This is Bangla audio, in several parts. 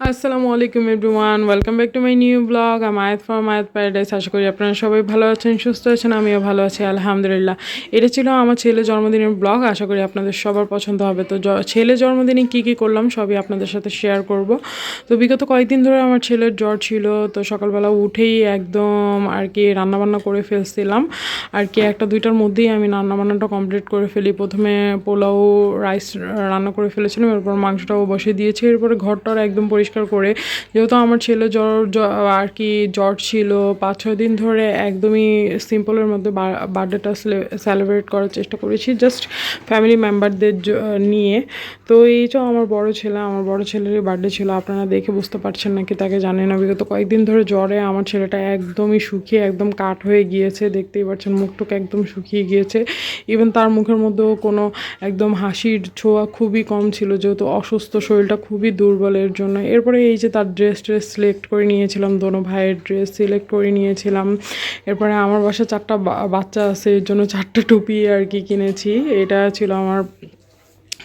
আসসালামু আলাইকুম everyone, welcome back to my new blog. I'm Ayat from Ayat paradise আশা করি আপনারা সবাই ভালো আছেন, সুস্থ আছেন, আমিও ভালো আছি, আলহামদুলিল্লাহ। এটা ছিল আমার ছেলে জন্মদিনের ব্লগ, আশা করি আপনাদের সবার পছন্দ হবে। তো ছেলে জন্মদিনে কী কী করলাম সবই আপনাদের সাথে শেয়ার করব। তো বিগত কয়েকদিন ধরে আমার ছেলের জ্বর ছিল, তো সকালবেলা উঠেই একদম আর কি রান্নাবান্না করে ফেলছিলাম। আর কি একটা দুইটার মধ্যেই আমি রান্নাবান্নাটা কমপ্লিট করে ফেলি। প্রথমে পোলাও রাইস রান্না করে ফেলেছিলাম, এরপর মাংসটাও বসে দিয়েছি। এরপরে ঘরটার একদম পরিষ্কার করে। যেহেতু আমার ছেলে জ্বর আর কি জ্বর ছিল, পাঁচ, ছয় দিন ধরে একদমই সিম্পলের মধ্যে বার্থডেটা সেলিব্রেট করার চেষ্টা করেছি জাস্ট ফ্যামিলি মেম্বারদের নিয়ে। তো এই তো আমার বড় ছেলে, আমার বড় ছেলেরই বার্থডে ছিল, আপনারা দেখে বুঝতে পারছেন নাকি তাকে জানেন না। বিগত কয়েকদিন ধরে জ্বরে আমার ছেলেটা একদমই শুকিয়ে, একদম কাঠ হয়ে গিয়েছে, দেখতেই পাচ্ছেন মুখটুক একদম শুকিয়ে গিয়েছে। ইভেন তার মুখের মধ্যেও কোনো একদম হাসির ছোঁয়া খুবই কম ছিল, যেহেতু অসুস্থ, শরীরটা খুবই দুর্বলের জন্য। এরপরে এই যে তার ড্রেস ট্রেস সিলেক্ট করে নিয়েছিলাম, দোনো ভাইয়ের ড্রেস সিলেক্ট করে নিয়েছিলাম। এরপরে আমার বাসায় চারটা বাচ্চা আছে, এর জন্য চারটা টুপি আর কি কিনেছি। এটা ছিল আমার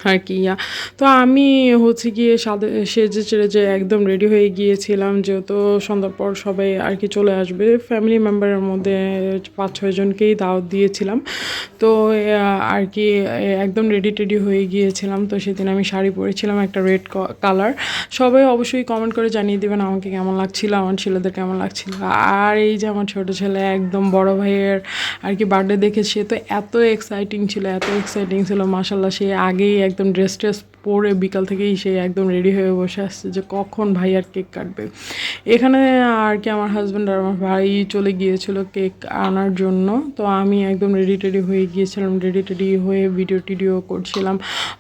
আর কি, ইয়া। তো আমি হচ্ছে গিয়ে সাদে, সেজে চেড়ে যে একদম রেডি হয়ে গিয়েছিলাম যেহেতু সন্ধ্যার পর সবাই আর কি চলে আসবে। ফ্যামিলি মেম্বারের মধ্যে পাঁচ ছয়জনকেই দাওয়াত দিয়েছিলাম। তো আর কি একদম রেডি টেডি হয়ে গিয়েছিলাম। তো সেদিন আমি শাড়ি পরেছিলাম একটা রেড কালার সবাই অবশ্যই কমেন্ট করে জানিয়ে দেবেন আমাকে কেমন লাগছিল, আমার ছেলেদের কেমন লাগছিল। আর এই যে আমার ছোটো ছেলে একদম বড় ভাইয়ের আর কি বার্থডে দেখে সে তো এত এক্সাইটিং ছিল, এত এক্সাইটিং ছিল মাসাল্লাহ সে আগেই একদম ড্রেস ট্রেস পরে বিকাল থেকেই সে একদম রেডি হয়ে বসে আসছে যে কখন ভাই আর কেক কাটবে। এখানে আর কি আমার হাজব্যান্ড আর আমার ভাই চলে গিয়েছিল কেক আনার জন্য। তো আমি একদম রেডি টেডি হয়ে গিয়েছিলাম রেডি টেডি হয়ে ভিডিও টিডিও করছিলাম।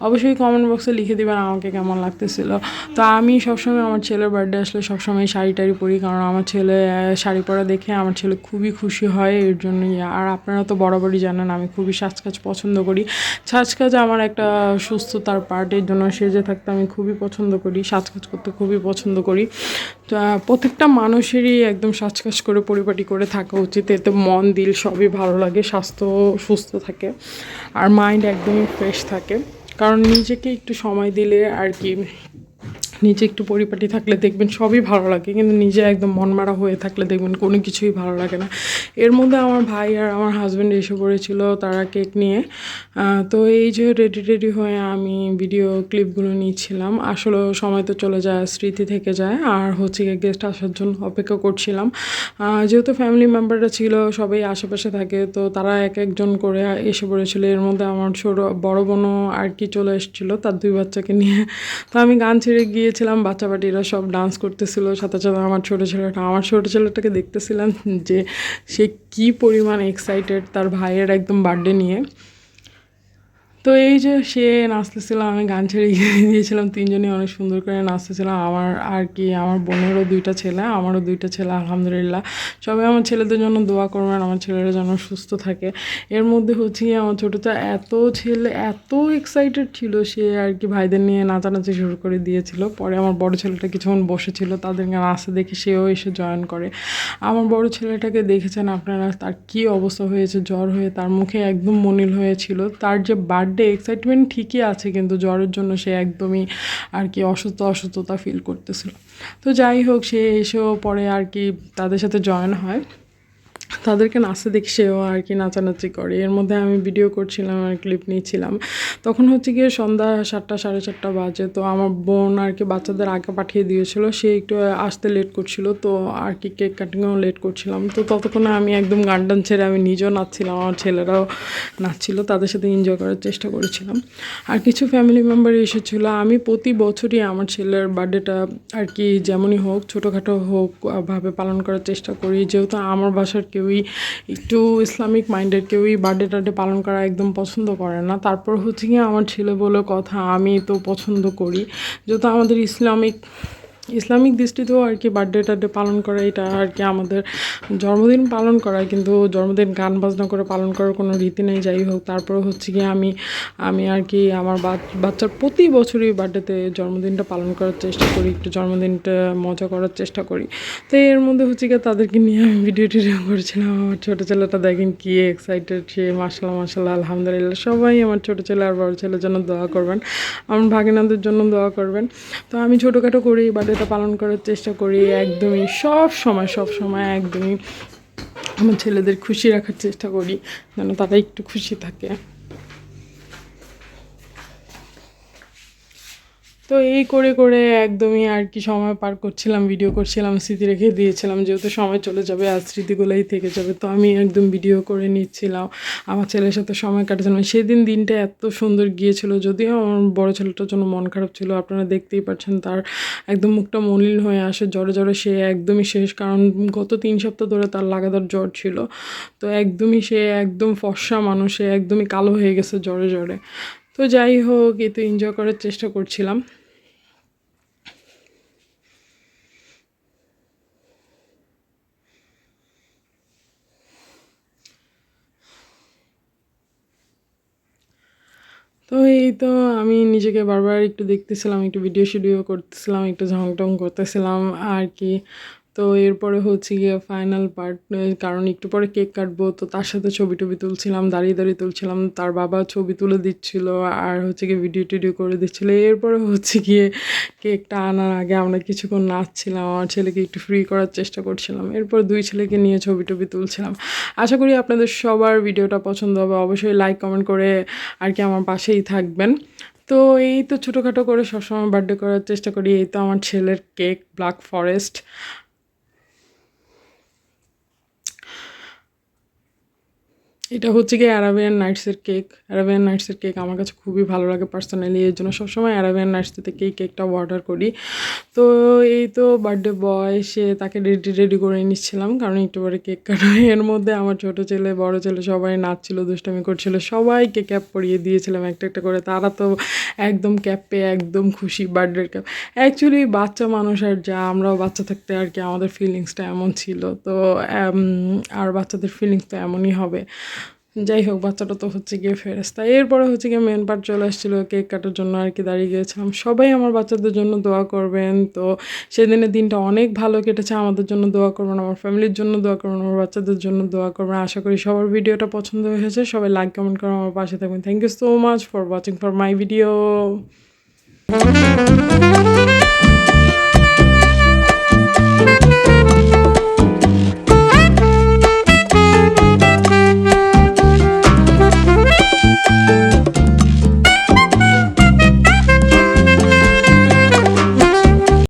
অবশ্যই কমেন্ট বক্সে লিখে দেবেন আমাকে কেমন লাগতেছিল। তো আমি সবসময় আমার ছেলের বার্থডে আসলে সবসময় শাড়ি টাড়ি পরি, কারণ আমার ছেলে শাড়ি পরা দেখে আমার ছেলে খুবই খুশি হয় এর জন্যই। আর আপনারা তো বরাবরই জানেন, আমি খুবই সাজকাজ পছন্দ করি। সাজকাজ আমার একটা সুস্থতার তার পার্টের জন্য সেজে থাকতে আমি খুবই পছন্দ করি সাজকাজ করতে খুবই পছন্দ করি। তো প্রত্যেকটা মানুষেরই একদম সাজকাজ করে পরিপাটি করে থাকা উচিত, এতে মন, দিল সবই ভালো লাগে, স্বাস্থ্য সুস্থ থাকে, আর মাইন্ড একদমই ফ্রেশ থাকে। কারণ নিজেকে একটু সময় দিলে আর কি নিজে একটু পরিপাটি থাকলে দেখবেন সবই ভালো লাগে, কিন্তু নিজে একদম মনমারা হয়ে থাকলে দেখবেন কোনো কিছুই ভালো লাগে না। এর মধ্যে আমার ভাই আর আমার হাজব্যান্ড এসে পড়েছিল তারা কেক নিয়ে। তো এই যে রেডি রেডি হয়ে আমি ভিডিও ক্লিপগুলো নিচ্ছিলাম, আসলে সময় তো চলে যায়, স্মৃতি থেকে যায়, আর হচ্ছে গিয়ে গেস্ট আসার জন্য অপেক্ষা করছিলাম। যেহেতু ফ্যামিলি মেম্বাররা ছিল, সবাই আশেপাশে থাকে, তো তারা এক একজন করে এসে পড়েছিল। এর মধ্যে আমার ছোটো, বড় বোনও আর কি চলে এসেছিল, তার দুই বাচ্চাকে নিয়ে। তো আমি গান ছেড়ে গিয়েছিলাম বাচ্চা বাটিরা সব ডান্স করতেছিল, সাথে সাথে আমার ছোটো ছেলেটা, আমার ছোটো ছেলেটাকে দেখতেছিলাম যে সে কি পরিমাণ এক্সাইটেড তার ভাইয়ের একদম বার্থডে নিয়ে। তো এই যে সে নাচতেছিল, আমি গান ছেড়ে দিয়েছিলাম, তিনজনই অনেক সুন্দর করে নাচতেছিলাম আমার আর কি, আমার বোনেরও দুইটা ছেলে, আমারও দুইটা ছেলে, আলহামদুলিল্লাহ। সবাই আমার ছেলেদের জন্য দোয়া করবেন, আমার ছেলেরা যেন সুস্থ থাকে। এর মধ্যে হচ্ছে কি আমার ছোটোটা এত ছেলে, এত এক্সাইটেড ছিল সে আর কি ভাইদের নিয়ে নাচানাচি শুরু করে দিয়েছিল। পরে আমার বড় ছেলেটা কিছুক্ষণ বসেছিল, তাদেরকে নাচতে দেখে সেও এসে জয়েন করে। আমার বড় ছেলেটাকে দেখেছেন আপনারা, তার কি অবস্থা হয়েছে? জ্বর হয়ে তার মুখে একদম মনিল হয়েছিল। তার যে বার্থডে এক্সাইটমেন্ট ঠিকই আছে, কিন্তু জ্বরের জন্য সে একদমই আর কি অসুস্থ অসুস্থতা ফিল করতেছিল। তো যাই হোক, সে এসেও পরে আর কি তাদের সাথে জয়েন হয়। তাদেরকে নাচতে দেখি সেও আর কি নাচানাচি করে। এর মধ্যে আমি ভিডিও করছিলাম আর ক্লিপ নিয়েছিলাম। তখন হচ্ছে গিয়ে সন্ধ্যা সাতটা, সাড়ে চারটা বাজে। তো আমার বোন আর কি বাচ্চাদের আগে পাঠিয়ে দিয়েছিল। সে একটু আসতে লেট করছিল। তো আর কি কেক কাটিংও লেট করছিলাম। তো ততক্ষণে আমি একদম গান টান ছেড়ে আমি নিজেও নাচছিলাম। আমার ছেলেরাও নাচছিল। তাদের সাথে এনজয় করার চেষ্টা করেছিলাম। আর কিছু ফ্যামিলি মেম্বার এসেছিল। আমি প্রতি বছরই আমার ছেলের বার্থডেটা আর কি যেমনই হোক, ছোটোখাটো হোক ভাবে পালন করার চেষ্টা করি। যেহেতু আমার বাসার কেউই একটু ইসলামিক মাইন্ডের কেউই বার্থডে টার্ডে পালন করা একদম পছন্দ করে না। তারপর হচ্ছে কি আমার ছেলে বলে কথা, আমি তো পছন্দ করি। যেহেতু আমাদের ইসলামিক ইসলামিক দৃষ্টিতেও আর কি বার্থডে টার্থডে পালন করা, এটা আর কি আমাদের জন্মদিন পালন করা, কিন্তু জন্মদিন গান বাজনা করে পালন করার কোনো রীতি নেই, যাই হোক। তারপরে হচ্ছে কি আমি আমি আর কি আমার বাচ্চার প্রতি বছরই বার্থডেতে জন্মদিনটা পালন করার চেষ্টা করি, একটু জন্মদিনটা মজা করার চেষ্টা করি। তো এর মধ্যে হচ্ছে কি তাদেরকে নিয়ে আমি ভিডিও টিডিও করেছিলাম, আমার ছোটো ছেলেটা দেখেন কি এক্সাইটেড সে মাসাল্লাহ মাসাল্লাহ আলহামদুলিল্লাহ, সবাই আমার ছোটো ছেলে আর বড় ছেলের জন্য দোয়া করবেন, আমার ভাগিনাদের জন্য দোয়া করবেন। তো আমি ছোটোখাটো করি বার্থডে দিনটা পালন করার চেষ্টা করি, একদমই সব সময় সব সময় একদমই আমার ছেলেদের খুশি রাখার চেষ্টা করি, যেন তারা একটু খুশি থাকে। তো এই করে করে একদমই আর কি সময় পার করছিলাম ভিডিও করছিলাম, স্মৃতি রেখে দিয়েছিলাম, যেহেতু সময় চলে যাবে, আর স্মৃতিগুলোই থেকে যাবে, তো আমি একদম ভিডিও করে নিচ্ছিলাম, আমার ছেলের সাথে সময় কাটাচ্ছিলাম সেদিন দিনটা এত সুন্দর গিয়েছিল, যদিও আমার বড় ছেলেটার জন্য মন খারাপ ছিল, আপনারা দেখতেই পাচ্ছেন তার একদম মুখটা মলিন হয়ে আসে, জ্বরে জ্বরে সে একদমই শেষ, কারণ গত তিন সপ্তাহ ধরে তার লাগাতার জ্বর ছিল, তো একদমই সে একদম ফর্সা মানুষে একদমই কালো হয়ে গেছে জ্বরে জ্বরে। তো যাই হোক, এ তো এনজয় করার চেষ্টা করছিলাম। তো এই তো আমি নিজেকে বারবার একটু দেখতেছিলাম, একটু ভিডিও শিডিও করতেছিলাম, একটু ঝংটং করতেছিলাম আর কি। তো এরপরে হচ্ছে গিয়ে ফাইনাল পার্ট কারণ একটু পরে কেক কাটবো, তো তার সাথে ছবি টবি তুলছিলাম, দাঁড়িয়ে দাঁড়িয়ে তুলছিলাম, তার বাবা ছবি তুলে দিচ্ছিল, আর হচ্ছে গিয়ে ভিডিও টিডিও করে দিচ্ছিল। এরপরে হচ্ছে গিয়ে কেকটা আনার আগে আমরা কিছুক্ষণ নাচছিলাম, আমার ছেলেকে একটু ফ্রি করার চেষ্টা করছিলাম। এরপর দুই ছেলেকে নিয়ে ছবি টবি তুলছিলাম। আশা করি আপনাদের সবার ভিডিওটা পছন্দ হবে, অবশ্যই লাইক কমেন্ট করে আর কি আমার পাশেই থাকবেন। তো এই তো ছোটোখাটো করে সবসময় বার্থডে করার চেষ্টা করি, এই তো আমার ছেলের কেক ব্ল্যাক ফরেস্ট এটা হচ্ছে কি অ্যারাবিয়ান নাইটসের কেক অ্যারাবিয়ান নাইটসের কেক আমার কাছে খুবই ভালো লাগে পার্সোনালি এর জন্য সবসময় অ্যারাবিয়ান নাইটস থেকে এই কেকটা অর্ডার করি। তো এই তো বার্থডে বয় সে তাকে রেডি রেডি করে নিচ্ছিলাম, কারণ একটু পরে কেক কাটা। এর মধ্যে আমার ছোটো ছেলে, বড় ছেলে সবাই নাচছিল, দুষ্টামি করছিল, সবাইকে ক্যাপ পরিয়ে দিয়েছিলাম একটা একটা করে। তারা তো একদম ক্যাপ পেয়ে একদম খুশি বার্থডের ক্যাপ অ্যাকচুয়ালি বাচ্চা মানুষ আর যা, আমরাও বাচ্চা থাকতে আর কি, আমাদের ফিলিংসটা এমন ছিল। তো আর বাচ্চাদের ফিলিংস তো এমনই হবে। যাই হোক, বাচ্চাটা তো হচ্ছে গিয়ে ফেরেস্তা এরপরে হচ্ছে গিয়ে মেন পার্ট চলে আসছিল কেক কাটার জন্য আর কি দাঁড়িয়ে গিয়েছিলাম। সবাই আমার বাচ্চাদের জন্য দোয়া করবেন। তো সেদিনের দিনটা অনেক ভালো কেটেছে। আমাদের জন্য দোয়া করবেন, আমার ফ্যামিলির জন্য দোয়া করবেন, আমার বাচ্চাদের জন্য দোয়া করবেন। আশা করি সবার ভিডিওটা পছন্দ হয়েছে। সবাই লাইক কমেন্ট করে আমার পাশে থাকবেন। Thank you so much for watching for my video